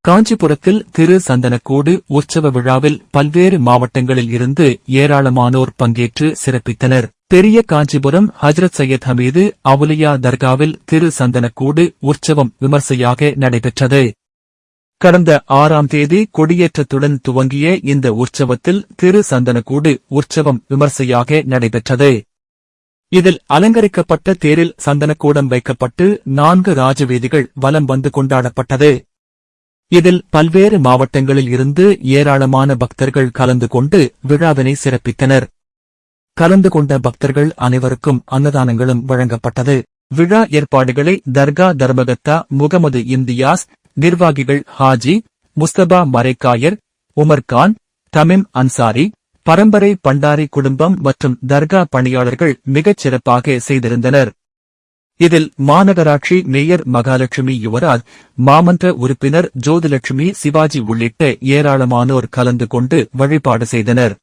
காஞ்சிபுரத்தில் திரு சந்தனக்கூடு உற்சவ விழாவில் பல்வேறு மாவட்டங்களில் இருந்து ஏராளமானோர் பங்கேற்று சிறப்பித்தனர். பெரிய காஞ்சிபுரம் ஹஜ்ரத் சையத் ஹமீது அவுலியா தர்காவில் திரு சந்தனக்கூடு உற்சவம் விமர்சையாக நடைபெற்றது. கடந்த ஆறாம் தேதி கொடியேற்றத்துடன் துவங்கிய இந்த உற்சவத்தில் திரு சந்தனக்கூடு உற்சவம் விமர்சையாக நடைபெற்றது. இதில் அலங்கரிக்கப்பட்ட தேரில் சந்தனக்கூடம் வைக்கப்பட்டு நான்கு ராஜவீதிகள் வலம் வந்து கொண்டாடப்பட்டது. இதில் பல்வேறு மாவட்டங்களில் இருந்து ஏராளமான பக்தர்கள் கலந்து கொண்டு விழாவினை சிறப்பித்தனர். கலந்து கொண்ட பக்தர்கள் அனைவருக்கும் அன்னதானங்களும் வழங்கப்பட்டது. விழா ஏற்பாடுகளை தர்கா தர்மகத்தா முகமது இந்தியாஸ் நிர்வாகிகள் ஹாஜி முஸ்தபா மரைக்காயர் உமர்கான் தமிம் அன்சாரி பரம்பரை பண்டாரி குடும்பம் மற்றும் தர்கா பணியாளர்கள் மிகச் சிறப்பாக செய்திருந்தனர். இதில் மாநகராட்சி மேயர் மகாலட்சுமி யுவராஜ் மாமன்ற உறுப்பினர் ஜோதிலட்சுமி சிவாஜி உள்ளிட்ட ஏராளமானோர் கலந்து கொண்டு வழிபாடு செய்தனர்.